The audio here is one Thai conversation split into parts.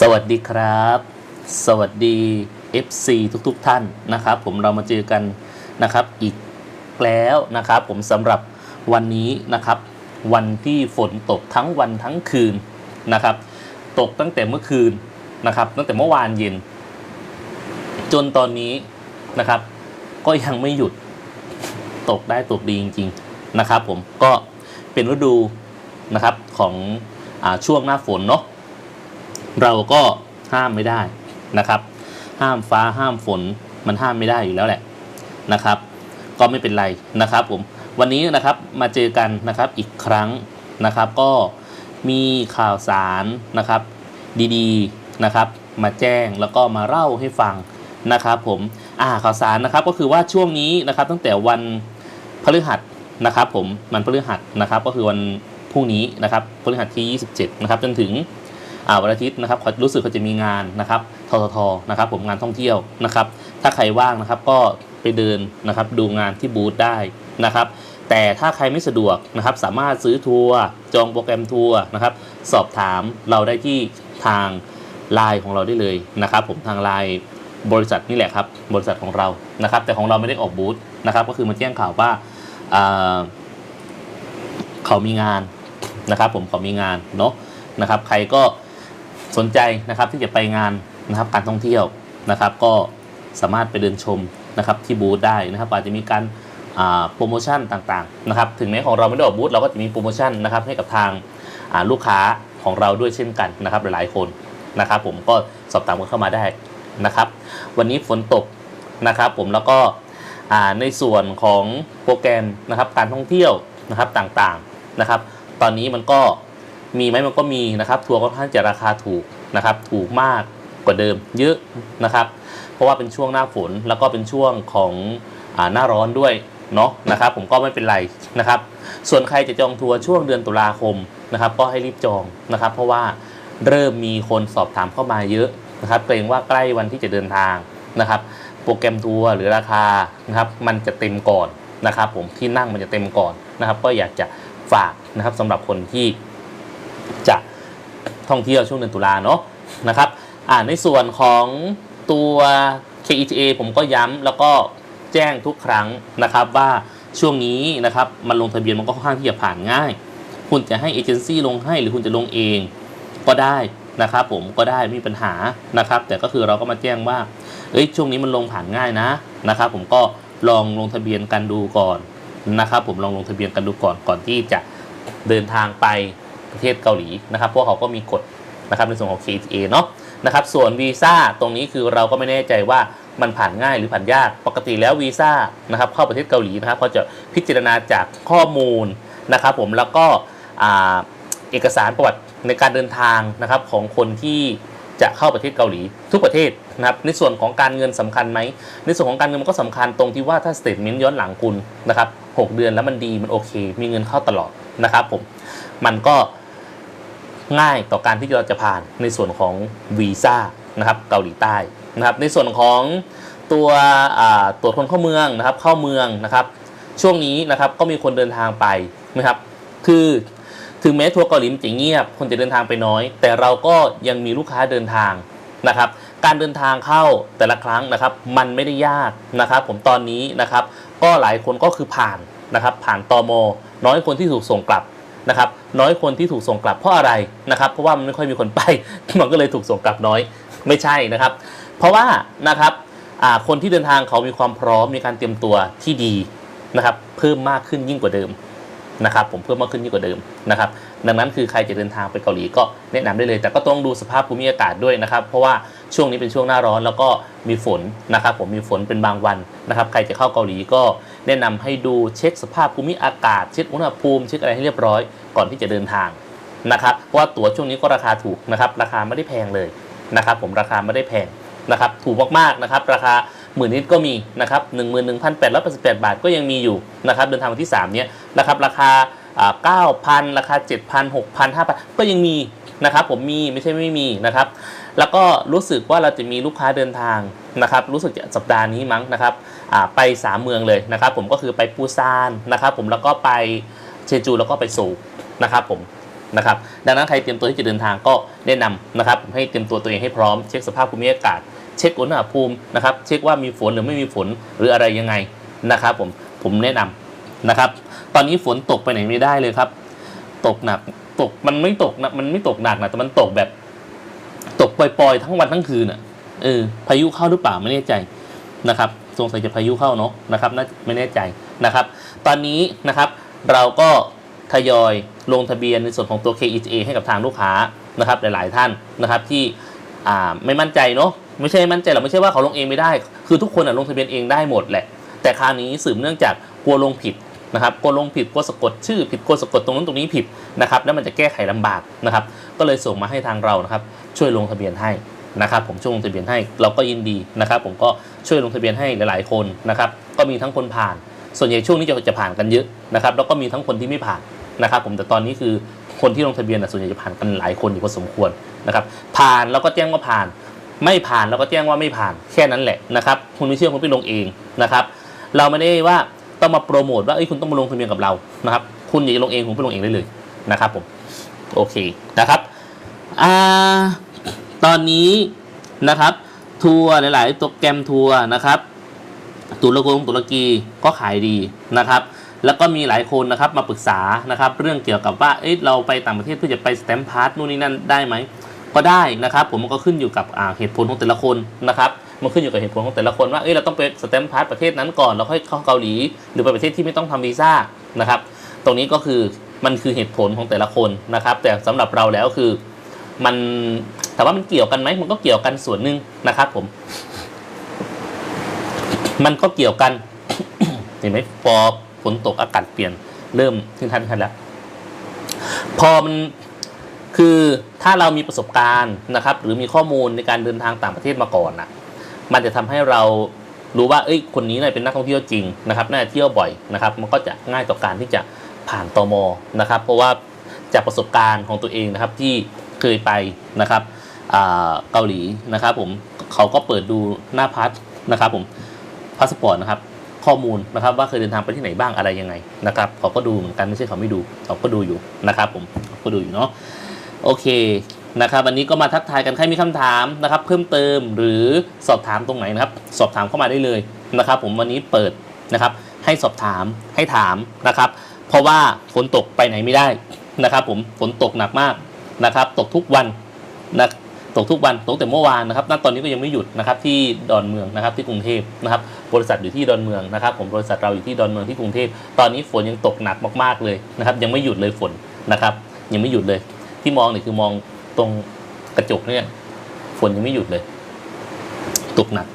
สวัสดีครับ สวัสดี FC ทุกๆทท่านนะครับ ผมเรามาเจอกันนะครับอีกแล้วนะครับ ผมสำหรับวันนี้นะครับ วันที่ฝนตกทั้งวันทั้งคืนนะครับ ตกตั้งแต่เมื่อคืนนะครับ ตั้งแต่เมื่อวานเย็น จนตอนนี้นะครับ ก็ยังไม่หยุดตกได้ตกดีจริง ๆนะครับ ผมก็เป็นฤดูนะครับของอช่วงหน้าฝนเนาะ เราก็ห้ามไม่ได้นะครับ ห้ามฟ้าห้ามฝนมันห้ามไม่ได้อยู่แล้วแหละนะครับ ก็ไม่เป็นไรนะครับผมวันนี้นะครับมาเจอกันนะครับอีกครั้งนะครับ ก็มีข่าวสารนะครับ ดีๆนะครับ มาแจ้งแล้วก็มาเล่าให้ฟังนะครับ ผมอ่าข่าวสารนะครับก็คือว่าช่วงนี้นะครับ ตั้งแต่วันพฤหัสนะครับ ผมมันพฤหัสนะครับ ก็คือวันพรุ่งนี้นะครับพฤหัสที่ 27 นะครับจนถึง วันอาทิตย์นะครับเขารู้สึกเขาจะมีงานนะครับทททนะครับผมงานท่องเที่ยวนะครับ ถ้าใครว่างนะครับก็ไปเดินนะครับดูงานที่บูธได้นะครับ แต่ถ้าใครไม่สะดวกนะครับ สามารถซื้อทัวร์จองโปรแกรมทัวร์นะครับ สอบถามเราได้ที่ทางไลน์ของเราได้เลยนะครับ ผมทางไลน์บริษัทนี่แหละครับ บริษัทของเรานะครับ แต่ของเราไม่ได้ออกบูธนะครับ ก็คือมาแจ้งข่าวว่าเขามีงานนะครับ ผมเขามีงานเนาะนะครับ ใครก็ สนใจนะครับที่จะไปงานนะครับการท่องเที่ยวนะครับ ก็สามารถไปเดินชมนะครับที่บูธได้นะครับอาจจะมีการโปรโมชั่นต่างๆนะครับถึงแม้ของเราไม่ได้ออกบูธเราก็จะมีโปรโมชั่นนะครับให้กับทางลูกค้าของเราด้วยเช่นกันนะครับหลายๆคนนะครับ ผมก็สอบถามกันเข้ามาได้นะครับ วันนี้ฝนตกนะครับ ผมแล้วก็ในส่วนของโปรแกรมนะครับการท่องเที่ยวนะครับต่างๆนะครับ ตอนนี้มันก็ มีไหมมันก็มีนะครับทัวร์ค่อนข้างจะราคาถูกนะครับ ถูกมากกว่าเดิมเยอะนะครับ เพราะว่าเป็นช่วงหน้าฝนแล้วก็เป็นช่วงของอหน้าร้อนด้วยเนาะนะครับ ผมก็ไม่เป็นไรนะครับ ส่วนใครจะจองทัวร์ช่วงเดือนตุลาคมนะครับ ก็ให้รีบจองนะครับ เพราะว่าเริ่มมีคนสอบถามเข้ามาเยอะนะครับเกรงว่าใกล้วันที่จะเดินทางนะครับ โปรแกรมทัวร์หรือราคานะครับ มันจะเต็มก่อนนะครับ ผมที่นั่งมันจะเต็มก่อนนะครับ ก็อยากจะฝากนะครับสำหรับคนที่ จะท่องเที่ยวช่วงเดือนตุลาเนาะนะครับอ่าในส่วนของตัว KETA ผมก็ย้ำแล้วก็แจ้งทุกครั้งนะครับว่าช่วงนี้นะครับมันลงทะเบียนมันก็ค่อนข้างที่จะผ่านง่าย คุณจะให้เอเจนซี่ลงให้หรือคุณจะลงเองก็ได้นะครับผมก็ได้ไม่มีปัญหานะครับ แต่ก็คือเราก็มาแจ้งว่าเอ้ยช่วงนี้มันลงผ่านง่ายนะนะครับ ผมก็ลองลงทะเบียนกันดูก่อนนะครับ ผมลองลงทะเบียนกันดูก่อนก่อนที่จะเดินทางไป ประเทศเกาหลีนะครับพราะเขาก็มีกฎนะครับในส่วนของ KTA เนาะนะครับส่วนวีซ่าตรงนี้คือเราก็ไม่แน่ใจว่ามันผ่านง่ายหรือผ่านยากปกติแล้ววีซ่านะครับเข้าประเทศเกาหลีนะครับเขาจะพิจารณาจากข้อมูลนะครับผมแล้วก็เอกสารประวัติในการเดินทางนะครับของคนที่จะเข้าประเทศเกาหลีทุกประเทศนะครับในส่วนของการเงินสำคัญไหมในส่วนของการเงินมันก็สำคัญตรงที่ว่าถ้าสเตทเมนต์ย้อนหลังคุณนะครับหกเดือนแล้วมันดีมันโอเค มีเงินเข้าตลอดนะครับผมมันก็ ง่ายต่อการที่เราจะผ่านในส่วนของวีซ่านะครับเกาหลีใต้นะครับ ในส่วนของตัวตรวจคนเข้าเมืองนะครับ เข้าเมืองนะครับ ช่วงนี้นะครับก็มีคนเดินทางไปนะครับ คือถึงแม้ทัวร์เกาหลีจะเงียบ คนจะเดินทางไปน้อย แต่เราก็ยังมีลูกค้าเดินทางนะครับ การเดินทางเข้าแต่ละครั้งนะครับ มันไม่ได้ยากนะครับ ผมตอนนี้นะครับ ก็หลายคนก็คือผ่านนะครับ ผ่านตอมน้อยคนที่ถูกส่งกลับ นะครับน้อยคนที่ถูกส่งกลับเพราะอะไรนะครับเพราะว่ามันไม่ค่อยมีคนไป มันก็เลยถูกส่งกลับน้อยไม่ใช่นะครับ เพราะว่านะครับคนที่เดินทางเขามีความพร้อมมีการเตรียมตัวที่ดีนะครับเพิ่มมากขึ้นยิ่งกว่าเดิมนะครับผมเพิ่มมากขึ้นยิ่งกว่าเดิมนะครับดังนั้นคือใครจะเดินทางไปเกาหลีก็แนะนำได้เลย แต่ก็ต้องดูสภาพภูมิอากาศด้วยนะครับ เพราะว่า ช่วงนี้เป็นช่วงหน้าร้อนแล้วก็มีฝนนะครับผมมีฝนเป็นบางวันนะครับใครจะเข้าเกาหลีก็แนะนำให้ดูเช็คสภาพภูมิอากาศ เช็คอุณหภูมิเช็คอะไรให้เรียบร้อยก่อนที่จะเดินทางนะครับเพราะว่าตั๋วช่วงนี้ก็ราคาถูกนะครับราคาไม่ได้แพงเลยนะครับผมราคาไม่ได้แพงนะครับถูกมากๆนะครับราคาหมื่นนิดก็มีนะครับหนึ่งหมื่นหนึ่งพันแปดร้อยแปดสิบแปดบาทก็ยังมีอยู่นะครับเดินทางวันที่สามเนี้ยนะครับราคาเก้าพันราคาเจ็ดพันหกพันห้าพันก็ยังมี นะครับผมมีไม่ใช่ไม่มีนะครับ แล้วก็รู้สึกว่าเราจะมีลูกค้าเดินทางนะครับ รู้สึกสัปดาห์นี้มั้งนะครับไปสามเมืองเลยนะครับ ผมก็คือไปปูซานนะครับผมแล้วก็ไปเชจูแล้วก็ไปโซลนะครับผมนะครับดังนั้นใครเตรียมตัวที่จะเดินทางก็แนะนำนะครับให้เตรียมตัวตัวเองให้พร้อมเช็คสภาพภูมิอากาศ เช็คอุณหภูมินะครับเช็คว่ามีฝนหรือไม่มีฝนหรืออะไรยังไงนะครับผมผมแนะนำนะครับ ตอนนี้ฝนตกไปไหนไม่ได้เลยครับ ตกหนัก ตกมันไม่ตกนะมันไม่ตกหนักนะแต่มันตกแบบ ตกปล่อยๆ ทั้งวันทั้งคืนอะเออพายุเข้าหรือเปล่าไม่แน่ใจนะครับสงสัยจะพายุเข้าเนาะนะครับน่าไม่แน่ใจนะครับ ตอนนี้นะครับเราก็ทยอยลงทะเบียนในส่วนของตัว KETA ให้กับทางลูกค้านะครับ หลาย ๆ ท่านนะครับที่อ่าไม่มั่นใจเนาะไม่ใช่มั่นใจหรอกไม่ใช่ว่าเขาลงเองไม่ได้ คือทุกคนอะลงทะเบียนเองได้หมดแหละ แต่คราวนี้สืบเนื่องจากกลัวลงผิด นะครับกลัวลงผิดกลัวสะกดชื่อผิดกลัวสะกดตรงนู้นตรงนี้ผิดนะครับแล้วมันจะแก้ไขลำบากนะครับก็เลยส่งมาให้ทางเรานะครับช่วยลงทะเบียนให้นะครับผมช่วยลงทะเบียนให้เราก็ยินดีนะครับ ผมก็ช่วยลงทะเบียนให้หลาย ๆ คนนะครับก็มีทั้งคนผ่าน ส่วนใหญ่ช่วงนี้จะจะผ่านกันเยอะนะครับแล้วก็มีทั้งคนที่ไม่ผ่านนะครับ ผมแต่ตอนนี้คือคนที่ลงทะเบียนนะส่วนใหญ่จะผ่านกันหลายคนอยู่พอสมควรนะครับผ่านแล้วก็แจ้งว่าผ่าน ไม่ผ่านแล้วก็แจ้งว่าไม่ผ่านแค่นั้นแหละนะครับคุณไม่เชื่อคุณไปลงเองนะครับ เราไม่ได้ว่า ต้องมาโปรโมทว่าเอ้ยคุณต้องมาลงทะเบียนกับเรานะครับคุณอยากจะลงเองคุณไปลงเองได้เลยนะครับผมโอเคนะครับอ่าตอนนี้นะครับทัวร์หลาย ๆ โปรแกรมทัวร์นะครับตุรกงตุรกีก็ขายดีนะครับ แล้วก็มีหลายคนนะครับมาปรึกษานะครับ เรื่องเกี่ยวกับว่าเอ้ยเราไปต่างประเทศเพื่อจะไปสแตมป์พาร์ทนู่นนี่นั่นได้ไหมก็ได้นะครับ ผมมันก็ขึ้นอยู่กับเหตุผลของแต่ละคนนะครับ มันขึ้นอยู่กับเหตุผลของแต่ละคนว่าเอ้ยเราต้องไปสแตมป์พาร์ทประเทศนั้นก่อนแล้วค่อยเข้าเกาหลี หรือไปประเทศที่ไม่ต้องทำวีซ่านะครับ ตรงนี้ก็คือมันคือเหตุผลของแต่ละคนนะครับ แต่สำหรับเราแล้วคือมันถามว่ามันเกี่ยวกันไหมมันก็เกี่ยวกันส่วนหนึ่งนะครับ ผม มันก็เกี่ยวกันเห็นไหมพอฝนตกอากาศเปลี่ยน เริ่มขึ้นทันทันแล้วพอมันคือถ้าเรามีประสบการณ์นะครับ หรือมีข้อมูลในการเดินทางต่างประเทศมาก่อนนะ มันจะทำให้เรารู้ว่าเอ้ยคนนี้เนี่ยเป็นนักท่องเที่ยวจริงนะครับน่าจะเที่ยวบ่อยนะครับมันก็จะง่ายต่อการที่จะผ่านตมนะครับ เพราะว่าจากประสบการณ์ของตัวเองนะครับที่เคยไปนะครับเกาหลีนะครับผมเขาก็เปิดดูหน้าพัสนะครับผมพาสปอร์ตนะครับข้อมูลนะครับว่าเคยเดินทางไปที่ไหนบ้างอะไรยังไงนะครับเขาก็ดูเหมือนกันไม่ใช่เขาไม่ดูเขาก็ดูอยู่นะครับผมเขาก็ดูอยู่เนาะโอเค นะครับวันนี้ก็มาทักทายกันใครมีคำถามนะครับ เพิ่มเติมหรือสอบถามตรงไหนนะครับ สอบถามเข้ามาได้เลยนะครับ ผมวันนี้เปิดนะครับ ให้สอบถามให้ถามนะครับ เพราะว่าฝนตกไปไหนไม่ได้นะครับ ผมฝนตกหนักมากนะครับ ตกทุกวันนะตกทุกวันตกแต่เมื่อวานนะครับณตอนนี้ก็ยังไม่หยุดนะครับที่ดอนเมืองนะครับที่กรุงเทพนะครับ บริษัทอยู่ที่ดอนเมืองนะครับ ผมบริษัทเราอยู่ที่ดอนเมืองที่กรุงเทพตอนนี้ฝนยังตกหนักมากๆเลยนะครับ ยังไม่หยุดเลยฝนนะครับ ยังไม่หยุดเลย ที่มองเนี่ยคือมอง ตรงกระจกเนี่ยฝนยังไม่หยุดเลย ตกหนัก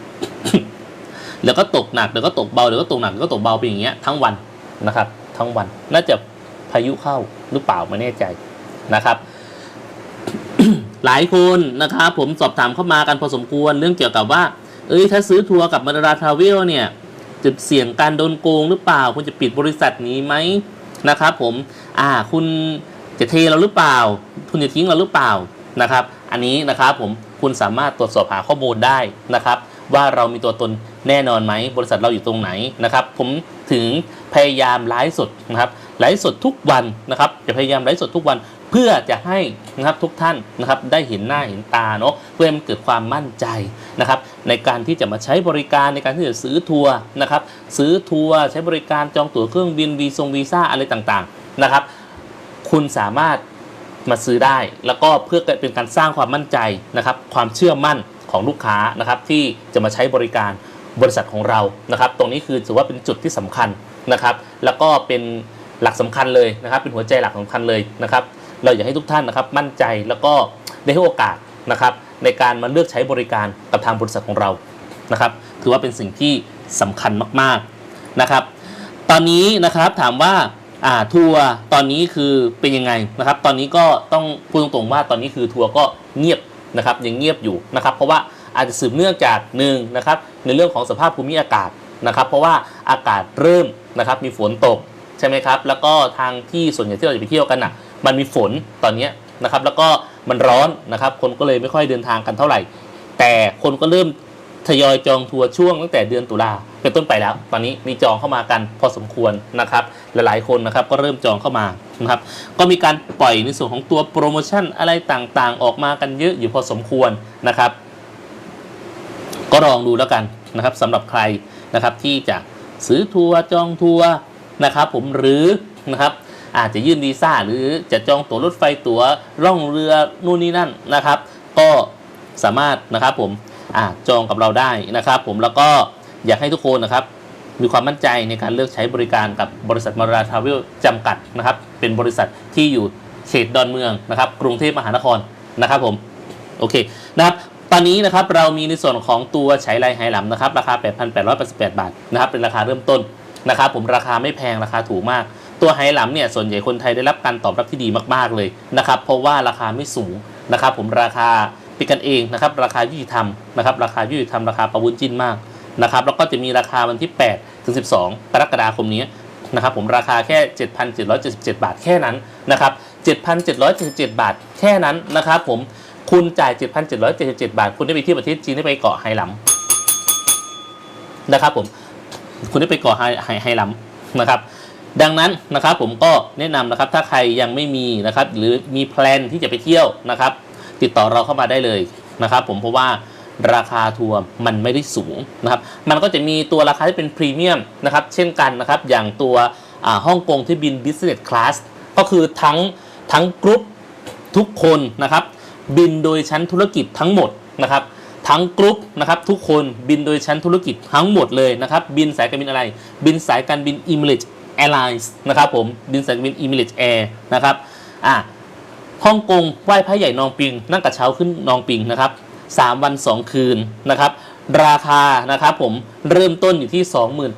แล้วก็ตกหนักเดี๋ยวก็ตกเบาเดี๋ยวก็ตกหนักเดี๋ยวก็ตกเบาไปอย่างเงี้ยทั้งวันนะครับ ทั้งวัน น่าจะพายุเข้าหรือเปล่าไม่แน่ใจนะครับหลายคนนะครับผมสอบถามเข้ามากันพอสมควรเรื่องเกี่ยวกับว่า เอ้ยถ้าซื้อทัวร์กับมาราทราเวลเนี่ยจุดเสี่ยงการโดนโกงหรือเปล่า คุณจะปิดบริษัทนี้ไหมนะครับ ผม อ่า คุณ จะเทเราหรือเปล่า คุณจะทิ้งเราหรือเปล่านะครับ อันนี้นะครับผมคุณสามารถตรวจสอบหาข้อมูลได้นะครับ ว่าเรามีตัวตนแน่นอนไหมบริษัทเราอยู่ตรงไหนนะครับ ผมถึงพยายามไลฟ์สดนะครับไลฟ์สดทุกวันนะครับ จะพยายามไลฟ์สดทุกวันเพื่อจะให้นะครับทุกท่านนะครับได้เห็นหน้าเห็นตาเนาะเพื่อให้มันเกิดความมั่นใจนะครับ ในการที่จะมาใช้บริการในการที่จะซื้อทัวร์นะครับ ซื้อทัวร์ใช้บริการจองตั๋วเครื่องบินวีซงวีซ่าอะไรต่างๆนะครับ คุณสามารถมาซื้อได้ แล้วก็เพื่อเป็นการสร้างความมั่นใจนะครับ ความเชื่อมั่นของลูกค้านะครับที่จะมาใช้บริการบริษัทของเรานะครับ ตรงนี้คือถือว่าเป็นจุดที่สำคัญนะครับ แล้วก็เป็นหลักสำคัญเลยนะครับ เป็นหัวใจหลักสำคัญเลยนะครับ เราอยากให้ทุกท่านนะครับมั่นใจแล้วก็ได้ให้โอกาสนะครับ ในการมาเลือกใช้บริการกับทางบริษัทของเรานะครับ ถือว่าเป็นสิ่งที่สำคัญมากๆนะครับ ตอนนี้นะครับถามว่า อ่าทัวร์ตอนนี้คือเป็นยังไงนะครับ ตอนนี้ก็ต้องพูดตรงๆว่าตอนนี้คือทัวร์ก็เงียบนะครับยังเงียบอยู่นะครับ เพราะว่าอาจจะสืบเนื่องจากหนึ่งนะครับในเรื่องของสภาพภูมิอากาศนะครับ เพราะว่าอากาศเริ่มนะครับมีฝนตกใช่ไหมครับ แล้วก็ทางที่ส่วนใหญ่ที่เราจะไปเที่ยวกันอะ มันมีฝนตอนนี้นะครับ แล้วก็มันร้อนนะครับ คนก็เลยไม่ค่อยเดินทางกันเท่าไหร่ แต่คนก็เริ่ม ทยอยจองทัวร์ช่วงตั้งแต่เดือนตุลาเป็นต้นไปแล้ว ตอนนี้มีจองเข้ามากันพอสมควรนะครับ หลายๆคนนะครับก็เริ่มจองเข้ามานะครับ ก็มีการปล่อยในส่วนของตัวโปรโมชั่นอะไรต่างๆ ออกมากันเยอะอยู่พอสมควรนะครับ ก็ลองดูแล้วกันนะครับสำหรับใครนะครับที่จะซื้อทัวร์จองทัวร์นะครับผมหรือนะครับอาจจะยื่นวีซ่าหรือจะจองตั๋วรถไฟตั๋วร่องเรือนู่นนี่นั่นนะครับ ก็สามารถนะครับผม อ่าจองกับเราได้นะครับ ผมแล้วก็อยากให้ทุกคนนะครับ มีความมั่นใจในการเลือกใช้บริการกับบริษัทมาราทาเวลจำกัดนะครับ เป็นบริษัทที่อยู่เขตดอนเมืองนะครับ กรุงเทพมหานครนะครับผมโอเคนะครับตอนนี้นะครับเรามีในส่วนของตัวใช้ไรไหหลำนะครับ ราคา 8,888 บาทนะครับ เป็นราคาเริ่มต้นนะครับ ผมราคาไม่แพงราคาถูกมาก ตัวไหหลำเนี่ยส่วนใหญ่คนไทยได้รับการตอบรับที่ดีมากๆเลยนะครับ เพราะว่าราคาไม่สูงนะครับ ผมราคา เป็นกันเองนะครับ ราคายุติธรรมนะครับ ราคายุติธรรมราคาประวุ้นจิ้นมากนะครับ แล้วก็จะมีราคาวันที่ 8 ถึง 12 กรกฎาคมนี้นะครับ ผมราคาแค่ 7,777 บาทแค่นั้นนะครับ 7,777 บาทแค่นั้นนะครับผมคุณจ่าย 7,777 บาท คุณได้ไปเที่ยวประเทศจีนได้ไปเกาะไหหลำนะครับผมคุณได้ไปเกาะไหไหไหหลำนะครับดังนั้นนะครับผมก็แนะนำนะครับถ้าใครยังไม่มีนะครับหรือมีแพลนที่จะไปเที่ยวนะครับ ติดต่อเราเข้ามาได้เลยนะครับผมเพราะว่าราคาทัวร์มันไม่ได้สูงนะครับ มันก็จะมีตัวราคาที่เป็นพรีเมียมนะครับ เช่นกันนะครับ อย่างตัวอ่าฮ่องกงที่บิน Business Class ก็คือทั้งทั้งกรุ๊ปทุกคนนะครับ บินโดยชั้นธุรกิจทั้งหมดนะครับ ทั้งกรุ๊ปนะครับทุกคนบินโดยชั้นธุรกิจทั้งหมดเลยนะครับ บินสายการบินอะไร บินสายการบิน Emirates Airlines นะครับผมบินสายการบิน Emirates Air นะครับอะ ฮ่องกงไหว้พระใหญ่นองปิง นั่งกระเช้าขึ้นนองปิงนะครับ3วัน2คืนนะครับ ราคานะครับผมเริ่มต้นอยู่ที่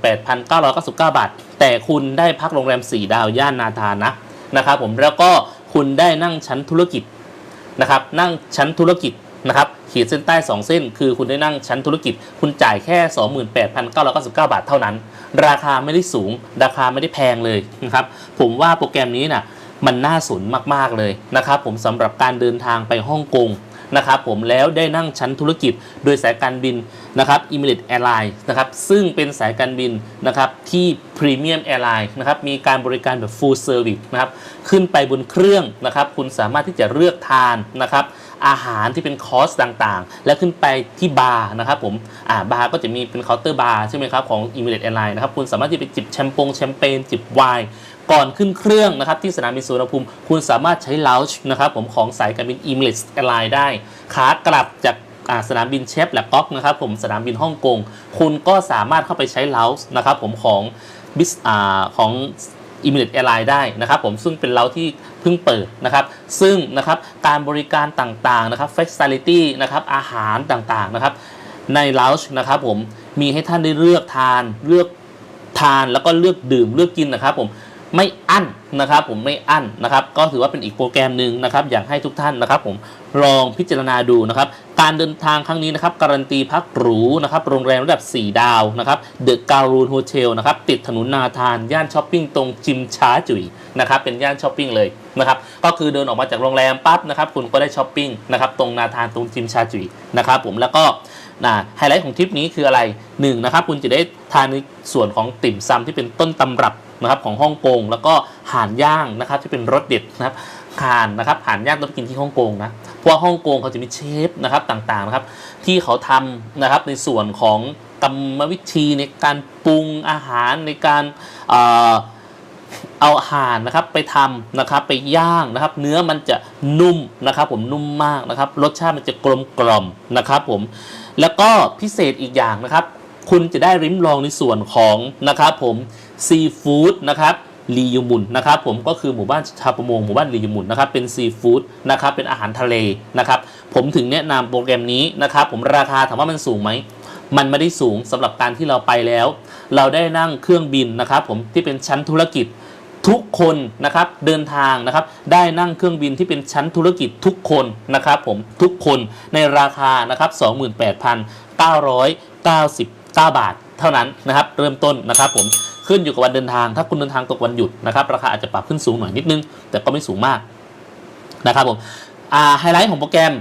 28,999 บาท แต่คุณได้พักโรงแรม 4 ดาวย่านนาธานะนะครับผมแล้วก็คุณได้นั่งชั้นธุรกิจนะครับนั่งชั้นธุรกิจนะครับขีดเส้นใต้ 2 เส้น คือคุณได้นั่งชั้นธุรกิจ คุณจ่ายแค่ 28,999 บาทเท่านั้น ราคาไม่ได้สูง ราคาไม่ได้แพงเลยนะครับผมว่าโปรแกรมนี้นะ มันน่าสนมากๆเลยนะครับผมสำหรับการเดินทางไปฮ่องกงนะครับผมแล้วได้นั่งชั้นธุรกิจโดยสายการบินนะครับ Emirates Airlines นะครับซึ่งเป็นสายการบินนะครับที่ Premium Airline นะครับมีการบริการแบบ Full Service นะครับขึ้นไปบนเครื่องนะครับคุณสามารถที่จะเลือกทานนะครับอาหารที่เป็นคอร์สต่างๆ และขึ้นไปที่บาร์นะครับผมอ่าบาร์ก็จะมีเป็นเคาน์เตอร์บาร์ใช่ไหมครับของ Emirates Airlines นะครับคุณสามารถที่ไปจิบแชมปงแชมเปญจิบไวน์ ก่อนขึ้นเครื่องนะครับที่สนามบินสุวรรณภูมิ คุณสามารถใช้ล o ว g e นะครับผมของสายการบิน Emirates Airline ได้ ขากลับจากสนามบินเชฟและก๊อกนะครับผมสนามบินฮ่องกง คุณก็สามารถเข้าไปใช้ล o ว g e นะครับผมของบิสของอิมิเ t ตแอร์ไลน์ได้นะครับผมซึ่งเป็นเราที่เพิ่งเปิดนะครับ ซึ่งนะครับการบริการต่างๆนะครับ Facility นะครับอาหารต่างๆนะครับ ใน Lounge นะครับผมมีให้ท่านได้เลือกทานเลือกทานแล้วก็เลือกดื่มเลือกกินนะครับผม ไม่อั้นนะครับผมไม่อั้นนะครับก็ถือว่าเป็นอีกโปรแกรมหนึ่งนะครับอยากให้ทุกท่านนะครับผมลองพิจารณาดูนะครับการเดินทางครั้งนี้นะครับการันตีพักหรูนะครับโรงแรมระดับ 4 ดาวนะครับเดอะการูนโฮเทลนะครับติดถนนนาธาน ย่านช้อปปิ้งตรงจิมช้าจุ๋ยนะครับเป็นย่านช้อปปิ้งเลยนะครับก็คือเดินออกมาจากโรงแรมปั๊บนะครับคุณก็ได้ช้อปปิ้งนะครับตรงนาธานตรงจิมชาจุ๋ยนะครับผมแล้วก็นะไฮไลท์ของทริปนี้คืออะไรหนึ่งนะครับคุณจะได้ทานในส่วนของติ่มซำที่เป็นต้นตำรับ นะครับของฮ่องกง แล้วก็ห่านย่างนะครับที่เป็นรสเด็ดนะครับห่านนะครับห่านย่างต้องกินที่ฮ่องกงนะเพราะฮ่องกงเขาจะมีเชฟนะครับต่างๆนะครับที่เขาทำนะครับในส่วนของกรรมวิธีในการปรุงอาหารในการเอ่อเอาอาหารนะครับไปทำนะครับไปย่างนะครับ เนื้อมันจะนุ่มนะครับ ผมนุ่มมากนะครับ รสชาติมันจะกลมกล่อมนะครับผมแล้วก็พิเศษอีกอย่างนะครับ คุณจะได้ริมลองในส่วนของนะครับผม ซีฟู้ดนะครับลียูมุนนะครับผมก็คือหมู่บ้านชาวประมงหมู่บ้านลียูมุนนะครับเป็นซีฟู้ดนะครับเป็นอาหารทะเลนะครับผมถึงแนะนำโปรแกรมนี้นะครับผมราคาถามว่ามันสูงไหมมันไม่ได้สูงสำหรับการที่เราไปแล้ว เราได้นั่งเครื่องบินนะครับผมที่เป็นชั้นธุรกิจทุกคนนะครับเดินทางนะครับได้นั่งเครื่องบินที่เป็นชั้นธุรกิจทุกคนนะครับผมทุกคนในราคานะครับ 28,999 บาท เท่านั้นนะครับเริ่มต้นนะครับผมขึ้นอยู่กับวันเดินทาง ถ้าคุณเดินทางตกวันหยุดนะครับราคาอาจจะปรับขึ้นสูงหน่อยนิดนึง แต่ก็ไม่สูงมากนะครับผมไฮไลท์ของโปรแกรม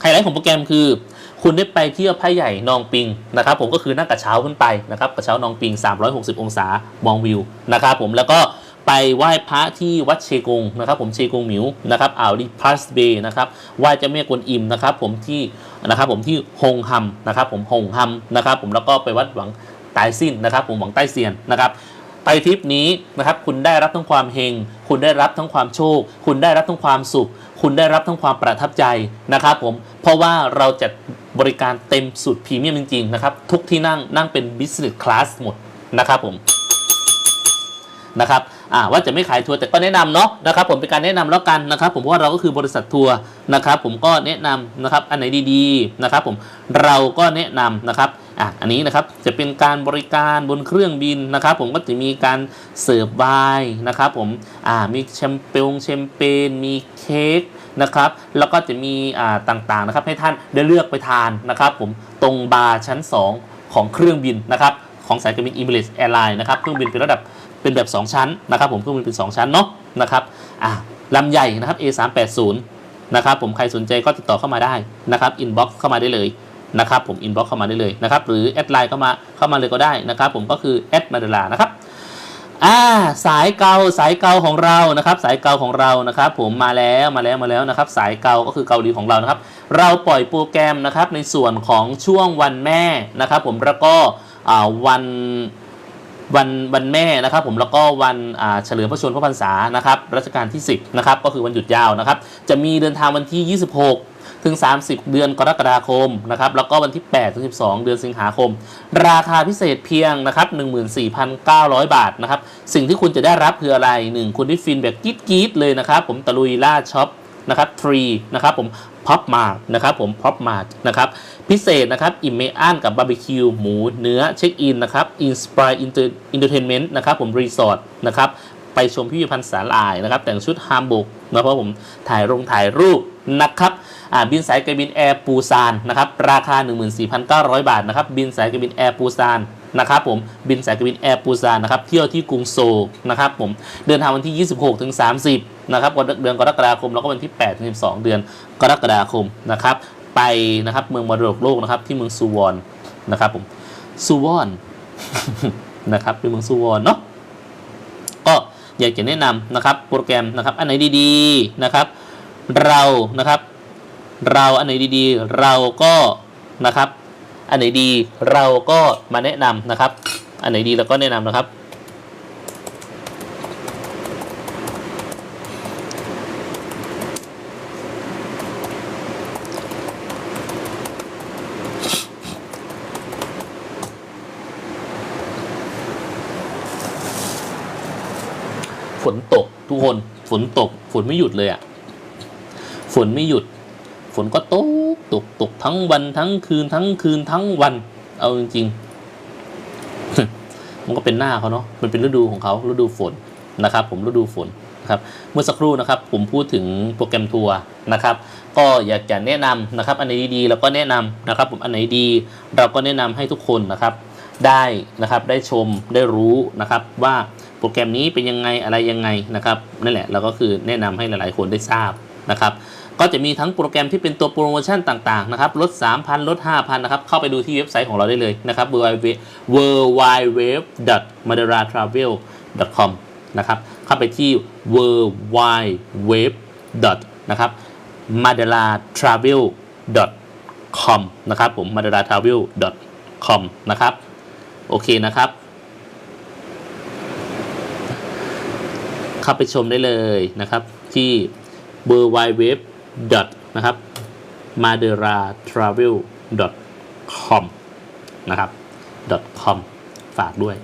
ไฮไลท์ของโปรแกรมคือ คุณได้ไปเที่ยวไพ่ใหญ่นองปิงนะครับผมก็คือนั่งกระเช้าขึ้นไปนะครับกระเช้านองปิง 360 องศามองวิวนะครับผมแล้วก็ ไปไหว้พระที่วัดเชกงนะครับ ผมเชกงหมิวนะครับอ่าวดีพาสเบย์นะครับไหว้เจ้าแม่กวนอิมนะครับ ผมที่นะครับ ผมที่ฮงฮัมนะครับ ผมฮงฮัมนะครับ ผมแล้วก็ไปวัดหวังตายสิ้นนะครับ ผมหวังใต้เซียนนะครับไปทริปนี้นะครับ คุณได้รับทั้งความเฮง คุณได้รับทั้งความโชค คุณได้รับทั้งความสุข คุณได้รับทั้งความประทับใจนะครับผม เพราะว่าเราจัดบริการเต็มสุดพรีเมียมจริงๆนะครับ ทุกที่นั่งนั่งเป็น business class หมดนะครับผมนะครับ อ่าว่าจะไม่ขายทัวร์แต่ก็แนะนำเนาะนะครับผมเป็นการแนะนำแล้วกันนะครับผมเพราะว่าเราก็คือบริษัททัวร์นะครับผมก็แนะนำนะครับอันไหนดีๆนะครับผมเราก็แนะนำนะครับอะอันนี้นะครับจะเป็นการบริการบนเครื่องบินนะครับ ผมก็จะมีการเสิร์ฟไวน์นะครับผมอ่ามีแชมเปญแชมเปญมีเค้กนะครับแล้วก็จะมีอ่าต่างๆนะครับให้ท่านได้เลือกไปทานนะครับผมตรงบาร์ชั้น 2 ของเครื่องบินนะครับของสายการบิน Emirates Airlines นะครับเครื่องบินเป็นระดับ เป็นแบบ 2 ชั้นนะครับผมเครื่องบินเป็น 2 ชั้นเนาะนะครับอะลำใหญ่นะครับ A380 นะครับผมใครสนใจก็ติดต่อเข้ามาได้นะครับอินบ็อกซ์เข้ามาได้เลยนะครับผมอินบ็อกซ์เข้ามาได้เลยนะครับหรือแอดไลน์เข้ามาเข้ามาเลยก็ได้นะครับผมก็คือแอดมาเดลานะครับอ่าสายเกาสายเกาของเรานะครับ สายเกาของเรานะครับ ผมมาแล้วมาแล้วมาแล้วนะครับ สายเกาก็คือเกาหลีของเรานะครับ เราปล่อยโปรแกรมนะครับในส่วนของช่วงวันแม่นะครับ ผมแล้วก็อ่าวัน วันวันแม่นะครับผมแล้วก็วันเฉลิมพระชนมพรรษานะครับรัชกาลที่ 10นะครับก็คือวันหยุดยาวนะครับ จะมีเดินทางวันที่ 26 ถึง 30 เดือนกรกฎาคมนะครับแล้วก็วันที่ 8 ถึง 12 เดือนสิงหาคม ราคาพิเศษเพียงนะครับ14,900 บาทนะครับสิ่งที่คุณจะได้รับคืออะไร 1 คุณได้ฟินแบบกิ๊ดกิ๊ดเลยนะครับผมตะลุยล่าช็อปนะครับทรีนะครับผม พ็อปมาร์นะครับผมพ็อปมาร์นะครับพิเศษนะครับอิมไม่อั้นกับบาร์บีคิวหมูเนื้อเช็คอินนะครับอินสปายอินเตอร์อินเตอร์เทนเมนต์นะครับผมรีสอร์ทนะครับไปชมพิพิธภัณฑ์สาลายนะครับ แต่งชุดฮามบุกนะเพราะผมถ่ายลงถ่ายรูปนะครับบินสายการบินแอร์ปูซานนะครับราคา 14,900 บาทนะครับบินสายการบินแอร์ปูซาน นะครับผมบินสายการบินแอร์ปูซานนะครับเที่ยวที่กรุงโซลนะครับผมเดินทางวันที่ 26ถึง30นะครับวันเดือนกรกฎาคมแล้วก็วันที่8ถึง12 เดือนกรกฎาคมนะครับไปนะครับเมืองมรดกโลกนะครับที่เมืองซูวอนนะครับผมซูวอนนะครับเป็นเมืองซูวอนเนาะก็อยากจะแนะนำนะครับโปรแกรมนะครับ อันไหนดีๆนะครับเรานะครับ เราอันไหนดีๆ เราก็นะครับ อันไหนดีเราก็มาแนะนำนะครับ อันไหนดีเราก็แนะนำนะครับ ฝนตกทุกคน ฝนตก ฝนไม่หยุดเลยอะ่ะ ฝนไม่หยุด ฝนก็ตก ตกตกทั้งวันทั้งคืนทั้งคืนทั้งวัน เอาจริงๆ มันก็เป็นหน้าเขาเนาะมันเป็นฤดูของเขาฤดูฝนนะครับ ผมฤดูฝนนะครับเมื่อสักครู่นะครับผมพูดถึงโปรแกรมทัวร์นะครับ ก็อยากจะแนะนำนะครับ อันไหนดีๆเราก็แนะนำนะครับ ผมอันไหนดี เราก็แนะนำให้ทุกคนนะครับ ได้นะครับได้ชมได้รู้นะครับ ว่าโปรแกรมนี้เป็นยังไงอะไรยังไงนะครับนั่นแหละเราก็คือแนะนำให้หลายๆคนได้ทราบนะครับ ก็จะมีทั้งโปรแกรมที่เป็นตัวโปรโมชั่นต่างๆนะครับลด 3,000 ลด 5,000 นะครับ เข้าไปดูที่เว็บไซต์ของเราได้เลยนะครับ w w w m a d e r a t r a v e l com นะครับเข้าไปที่ w w w นะครับ m a d e r a t r a v e l com นะครับผม m a d e r a t r a v e l com นะครับ โอเคนะครับ เข้าไปชมได้เลยนะครับที่ w w w นะครับ m a d e r a t r a v e l com นะครับ com ฝากด้วย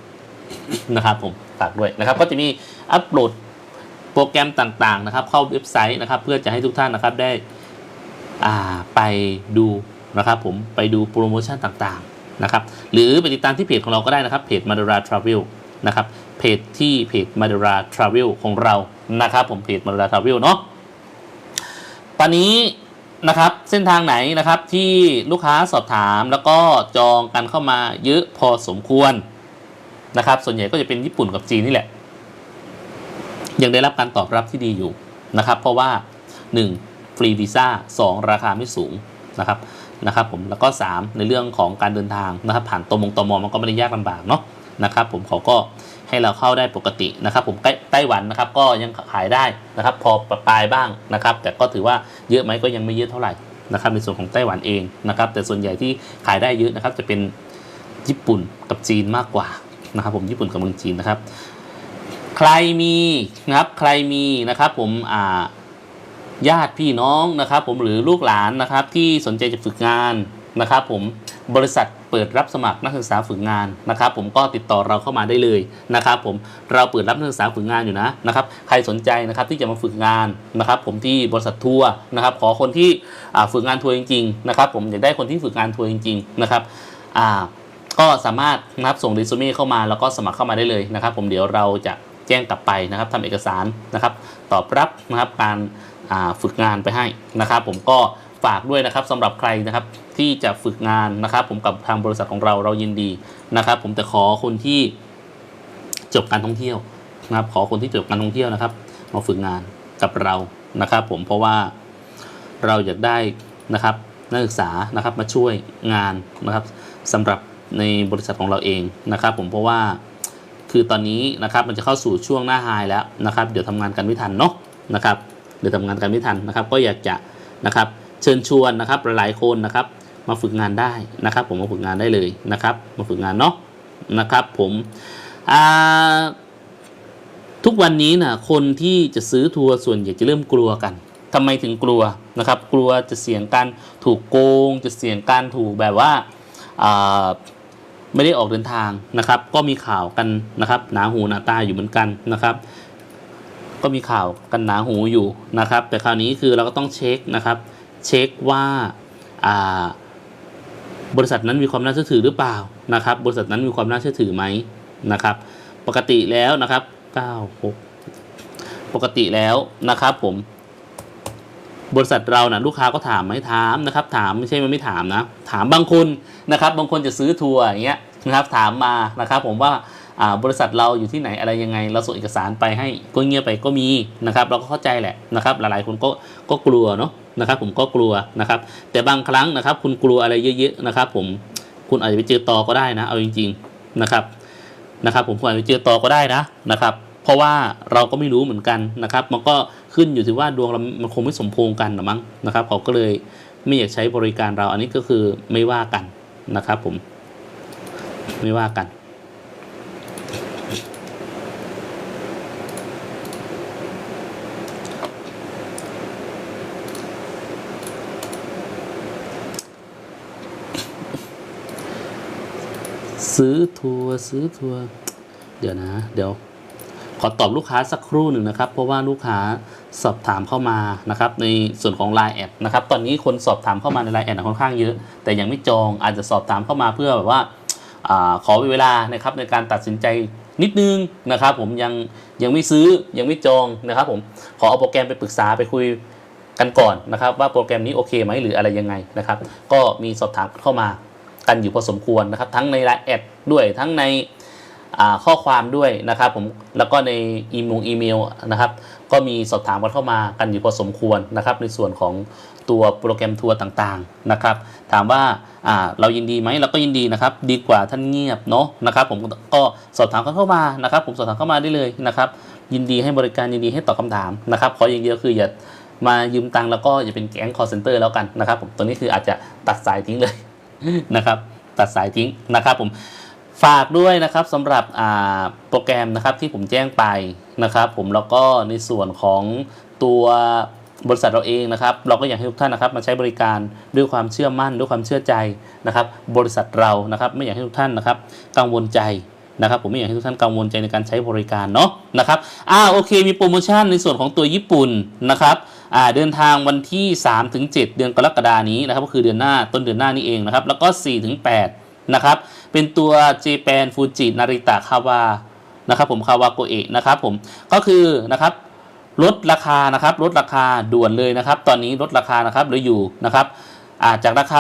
นะครับผมฝากด้วยนะครับ ก็จะมีอัปโหลดโปรแกรมต่างๆนะครับ เข้าเว็บไซต์นะครับ เพื่อจะให้ทุกท่านนะครับได้อ่าไปดูนะครับ ผมไปดูโปรโมชั่นต่างๆนะครับ หรือไปติดตามที่เพจของเราก็ได้นะครับเพจ m a d e r a Travel นะครับเพจที่เพจ m a d e r a Travel ของเรานะครับ ผมเพจ m a d e r a Travel เนาะ ตอนนี้นะครับเส้นทางไหนนะครับที่ลูกค้าสอบถามแล้วก็จองกันเข้ามาเยอะพอสมควรนะครับ ส่วนใหญ่ก็จะเป็นญี่ปุ่นกับจีนนี่แหละ ยังได้รับการตอบรับที่ดีอยู่นะครับ เพราะว่า 1. ฟรีวีซ่า2ราคาไม่สูงนะครับนะครับผมแล้วก็ 3 ในเรื่องของการเดินทางนะครับ ผ่านตมงตมมันก็ไม่ได้ยากลำบากเนาะนะครับ ผมเขาก็ ให้เราเข้าได้ปกตินะครับ ผมใกล้ไต้หวันนะครับก็ยังขายได้นะครับ พอประปายบ้างนะครับ แต่ก็ถือว่าเยอะไหมก็ยังไม่เยอะเท่าไหร่นะครับในส่วนของไต้หวันเองนะครับ แต่ส่วนใหญ่ที่ขายได้เยอะนะครับ จะเป็นญี่ปุ่นกับจีนมากกว่านะครับ ผมญี่ปุ่นกับเมืองจีนนะครับ ใครมีนะครับใครมีนะครับผมอ่าญาติพี่น้องนะครับ ผมหรือลูกหลานนะครับที่สนใจจะฝึกงานนะครับ ผม บริษัทเปิดรับสมัครนักศึกษาฝึกงานนะครับ ผมก็ติดต่อเราเข้ามาได้เลยนะครับ ผมเราเปิดรับนักศึกษาฝึกงานอยู่นะนะครับ ใครสนใจนะครับที่จะมาฝึกงานนะครับ ผมที่บริษัททัวร์นะครับ ขอคนที่ฝึกงานทัวร์จริงๆนะครับ ผมอยากได้คนที่ฝึกงานทัวร์จริงๆนะครับอ่าก็สามารถนะครับส่งเรซูเม่เข้ามาแล้วก็สมัครเข้ามาได้เลยนะครับ ผมเดี๋ยวเราจะแจ้งกลับไปนะครับทำเอกสารนะครับ ตอบรับนะครับการฝึกงานไปให้นะครับ ผมก็ ฝากด้วยนะครับสำหรับใครนะครับที่จะฝึกงานนะครับ ผมกับทางบริษัทของเราเรายินดีนะครับ ผมแต่ขอคนที่จบการท่องเที่ยวนะครับ ขอคนที่จบการท่องเที่ยวนะครับ มาฝึกงานกับเรานะครับ ผมเพราะว่าเราอยากได้นะครับนักศึกษานะครับมาช่วยงานนะครับสำหรับในบริษัทของเราเองนะครับ ผมเพราะว่าคือตอนนี้นะครับมันจะเข้าสู่ช่วงหน้าไฮแล้วนะครับ เดี๋ยวทำงานกันไม่ทันเนาะนะครับเดี๋ยวทำงานกันไม่ทันนะครับ ก็อยากจะนะครับ เชิญชวนนะครับหลายๆคนนะครับ มาฝึกงานได้นะครับ ผมมาฝึกงานได้เลยนะครับ มาฝึกงานเนาะนะครับ ผมทุกวันนี้นะคนที่จะซื้อทัวร์ส่วนใหญ่จะเริ่มกลัวกันทำไมถึงกลัวนะครับ กลัวจะเสี่ยงการถูกโกง จะเสี่ยงการถูกแบบว่าไม่ได้ออกเดินทางนะครับ ก็มีข่าวกันนะครับหนาหูหนาตาอยู่เหมือนกันนะครับ ก็มีข่าวกันหนาหูอยู่นะครับ แต่คราวนี้คือเราก็ต้องเช็คนะครับ เช็คว่าบริษัทนั้นมีความน่าเชื่อถือหรือเปล่านะครับ บริษัทนั้นมีความน่าเชื่อถือไหมนะครับ ปกติแล้วนะครับ9 6ปกติแล้วนะครับผม บริษัทเรานะลูกค้าก็ถามไหมถามนะครับ ถามไม่ใช่มันไม่ถามนะ ถามบางคนนะครับ บางคนจะซื้อทัวร์อย่างเงี้ยนะครับ ถามมานะครับ ผมว่า บริษัทเราอยู่ที่ไหนอะไรยังไง เราส่งเอกสารไปให้ก็เงียบไปก็มีนะครับ เราก็เข้าใจแหละนะครับ หลายๆคนก็ก็กลัวเนาะนะครับ ผมก็กลัวนะครับ แต่บางครั้งนะครับ คุณกลัวอะไรเยอะๆนะครับ ผมคุณอาจจะไปเจอตอก็ได้นะ เอาจริง ๆนะครับนะครับ ผมคุณอาจจะไปเจอตอก็ได้นะนะครับ เพราะว่าเราก็ไม่รู้เหมือนกันนะครับ มันก็ขึ้นอยู่ที่ว่าดวงเรามันคงไม่สมพงกันหรือมั้งนะครับเขาก็เลยไม่อยากใช้บริการเรา อันนี้ก็คือไม่ว่ากันนะครับ ผมไม่ว่ากัน ซื้อทัวร์ซื้อทัวร์เดี๋ยวนะ เดี๋ยว ขอตอบลูกค้าสักครู่หนึ่งนะครับ เพราะว่าลูกค้าสอบถามเข้ามานะครับ ในส่วนของ Line แอดนะครับ ตอนนี้คนสอบถามเข้ามาใน Line แอดค่อนข้างเยอะ แต่ยังไม่จองอาจจะสอบถามเข้ามาเพื่อแบบว่าอขอเวลานะครับในการตัดสินใจนิดนึงนะครับ ผมยังยังไม่ซื้อยังไม่จองนะครับ ผมขอเอาโปรแกรมไปปรึกษาไปคุยกันก่อนนะครับ ว่าโปรแกรมนี้โอเคไหมหรืออะไรยังไงนะครับ ก็มีสอบถามเข้ามากันอยู่พอสมควรนะครับ ทั้งใน Line แอด ด้วยทั้งในข้อความด้วยนะครับผมแล้วก็ในอีเมลอีเมลนะครับก็มีสอบถามกันเข้ามากันอยู่พอสมควรนะครับ ในส่วนของตัวโปรแกรมทัวร์ต่างๆนะครับ ถามว่าเรายินดีไหมเราก็ยินดีนะครับ ดีกว่าท่านเงียบเนาะนะครับ ผมก็สอบถามกันเข้ามานะครับ ผมสอบถามเข้ามาได้เลยนะครับ ยินดีให้บริการยินดีให้ตอบคำถามนะครับขออย่างเดียวคืออย่ามายืมตังค์แล้วก็อย่าเป็นแก๊ง call center แล้วกันนะครับ ผมตัวนี้คืออาจจะตัดสายทิ้งเลยนะครับ ตัดสายทิ้งนะครับ ผม ฝากด้วยนะครับสำหรับโปรแกรมนะครับที่ผมแจ้งไปนะครับ ผมแล้วก็ในส่วนของตัวบริษัทเราเองนะครับ เราก็อยากให้ทุกท่านนะครับ มาใช้บริการด้วยความเชื่อมั่นด้วยความเชื่อใจนะครับ บริษัทเรานะครับ ไม่อยากให้ทุกท่านนะครับ กังวลใจนะครับ ผมไม่อยากให้ทุกท่านกังวลใจในการใช้บริการเนาะนะครับอ่าโอเค มีโปรโมชั่นในส่วนของตัวญี่ปุ่นนะครับอ่าเดินทางวันที่3ถึง7เดือนกรกฎานี้นะครับ ก็คือเดือนหน้าต้นเดือนหน้านี้เองนะครับ แล้วก็4ถึง8 นะครับ เป็นตัวเจแปนฟูจินาริตะคาวานะครับผมคาวาโกเอะนะครับผมก็คือนะครับลดราคานะครับลดราคาด่วนเลยนะครับ ตอนนี้ลดราคานะครับเหลืออยู่นะครับอาจากราคา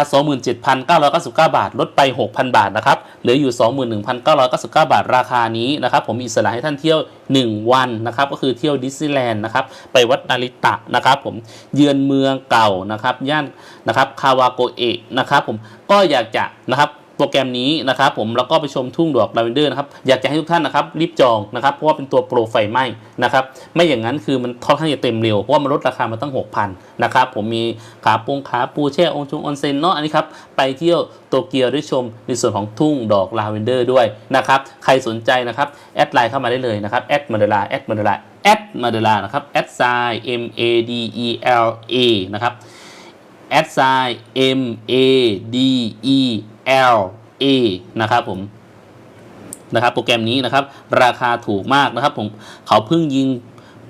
27,999 บาท ลดไป 6,000 บาทนะครับ เหลืออยู่ 21,999 บาท ราคานี้นะครับ ผมมีอิสระให้ท่านเที่ยว 1 วันนะครับ ก็คือเที่ยวดิสนีย์แลนด์นะครับ ไปวัดนาริตะนะครับ ผม เยือนเมืองเก่านะครับ ย่านนะครับ คาวาโกเอะนะครับ ผม ก็อยากจะนะครับ โปรแกรมนี้นะครับผมแล้วก็ไปชมทุ่งดอกลาเวนเดอร์นะครับอยากจะให้ทุกท่านนะครับรีบจองนะครับเพราะว่าเป็นตัวโปรไฟไหม้นะครับไม่อย่างนั้นคือมันค่อนข้างจะเต็มเร็วเพราะว่ามันลดราคามาตั้ง 6,000นะครับผมมีขาปงขาปูแช่องชงออนเซ็นเนาะอันนี้ครับไปเที่ยวโตเกียวได้ชมในส่วนของทุ่งดอกลาเวนเดอร์ด้วยนะครับใครสนใจนะครับแอดไลน์เข้ามาได้เลยนะครับแอดมาเดลาแอดมาเดลาแอดมาเดลานะครับแอดไซ M A D E L A นะครับแอดไซ M A D E L A นะครับผมนะครับโปรแกรมนี้นะครับราคาถูกมากนะครับผมเขาเพิ่งยิง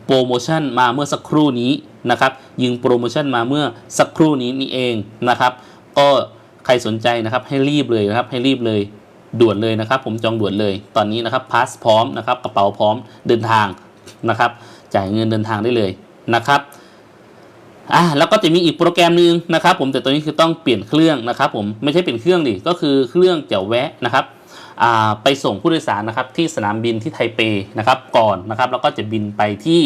โปรโมชั่นมาเมื่อสักครู่นี้นะครับยิงโปรโมชั่นมาเมื่อสักครู่นี้นี่เองนะครับก็ใครสนใจนะครับให้รีบเลยนะครับให้รีบเลยด่วนเลยนะครับ ผมจองด่วนเลยตอนนี้นะครับพาสพร้อมนะครับกระเป๋าพร้อมเดินทางนะครับจ่ายเงินเดินทางได้เลยนะครับ อ่าแล้วก็จะมีอีกโปรแกรมหนึ่งนะครับ ผมแต่ตัวนี้คือต้องเปลี่ยนเครื่องนะครับ ผมไม่ใช่เปลี่ยนเครื่องดิก็คือเครื่องจะแวะนะครับอ่าไปส่งผู้โดยสารนะครับที่สนามบินที่ไทเปนะครับก่อนนะครับแล้วก็จะบินไปที่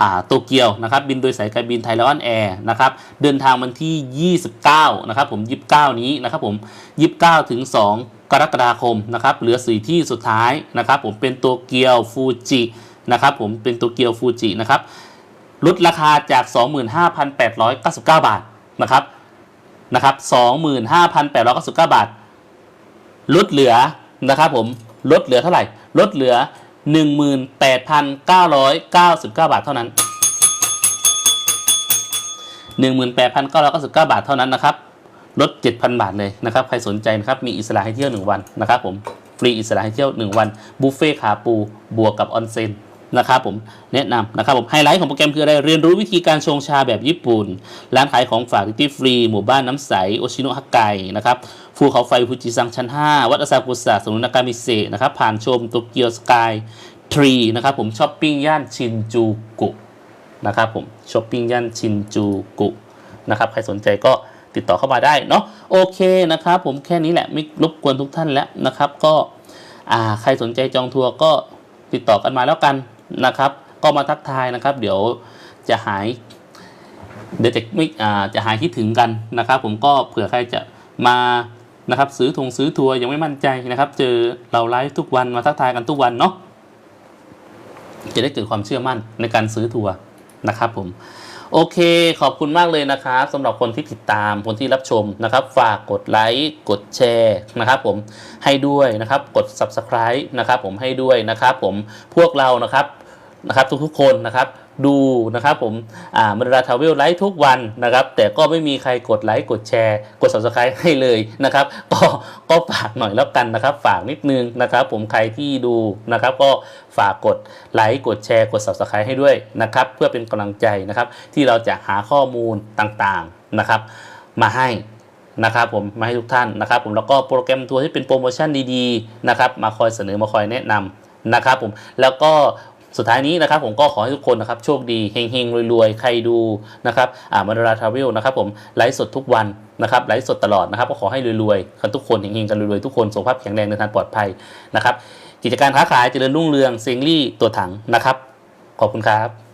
อ่าโตเกียวนะครับบินโดยสายการบินไทยแลนแอร์นะครับเดินทางวันที่ 29 นะครับผม29 นี้นะครับผม 29 ถึง 2 กรกฎาคมนะครับเหลือสีที่สุดท้ายนะครับผมเป็นโตเกียวฟูจินะครับผมเป็นโตเกียวฟูจินะครับ ลดราคาจาก 25,899 บาทนะครับนะครับ25,899 บาท ลดเหลือนะครับผมลดเหลือเท่าไหร่ ลดเหลือ 18,999 บาทเท่านั้น 18,999 บาทเท่านั้นนะครับลด 7,000 บาทเลยนะครับ ใครสนใจนะครับ มีอิสระให้เที่ยว 1 วันนะครับผม ฟรีอิสระให้เที่ยว 1 วัน บุฟเฟ่ขาปู บวกกับออนเซ็น นะครับผมแนะนำนะครับผมไฮไลท์ของโปรแกรมคืออะไร เรียนรู้วิธีการชงชาแบบญี่ปุ่น ร้านขายของฝากที่ฟรี หมู่บ้านน้ำใส โอชิโนะฮักไกนะครับภูเขาไฟฟูจิซังชั้น 5 วัดอาซากุสะสนุนนากามิเซะนะครับผ่านชมโตเกียวสกายทรีนะครับผมช้อปปิ้งย่านชินจูกุนะครับผมช้อปปิ้งย่านชินจูกุนะครับใครสนใจก็ติดต่อเข้ามาได้เนาะโอเคนะครับผมแค่นี้แหละไม่รบกวนทุกท่านแล้วนะครับก็อ่าใครสนใจจองทัวร์ก็ติดต่อกันมาแล้วกัน นะครับ ก็มาทักทายนะครับ เดี๋ยวจะหาย เดี๋ยวจะไม่อ่าจะหายคิดถึงกันนะครับ ผมก็เผื่อใครจะมานะครับ ซื้อทงซื้อทัวร์ยังไม่มั่นใจนะครับ เจอเราไลฟ์ทุกวันมาทักทายกันทุกวันเนาะจะได้เกิดความเชื่อมั่นในการซื้อทัวร์นะครับผม โอเค ขอบคุณมากเลยนะครับสำหรับคนที่ติดตามคนที่รับชมนะครับ ฝากกดไลค์กดแชร์นะครับ ผมให้ด้วยนะครับ กด subscribe นะครับ ผมให้ด้วยนะครับ ผมพวกเรานะครับนะครับ ทุกๆคนนะครับ ดูนะครับผมอ่ามันราทาเวลไลฟ์ทุกวันนะครับ แต่ก็ไม่มีใครกดไลค์กดแชร์ กด subscribe ให้เลยนะครับ ก็ก็ฝากหน่อยแล้วกันนะครับ ฝากนิดนึงนะครับ ผมใครที่ดูนะครับ ก็ฝากกดไลค์กดแชร์กด subscribe ให้ด้วยนะครับ เพื่อเป็นกำลังใจนะครับ ที่เราจะหาข้อมูลต่างๆนะครับ มาให้นะครับผมมาให้ทุกท่านนะครับ ผมแล้วก็โปรแกรมทัวร์ที่เป็นโปรโมชั่นดีๆนะครับ มาคอยเสนอมาคอยแนะนำนะครับผมแล้วก็ สุดท้ายนี้นะครับผมก็ขอให้ทุกคนนะครับโชคดีเฮงๆรวยๆ ใครดูนะครับอ่ามาราทราเวลนะครับผมไลฟ์สดทุกวันนะครับไลฟ์สดตลอดนะครับก็ขอให้รวยๆกันทุกคนเฮงๆกันรวยๆทุกคนสุขภาพแข็งแรงเดินทางปลอดภัยนะครับกิจการค้าขายเจริญรุ่งเรืองเซงลี่ตัวถังนะครับ ขอบคุณครับ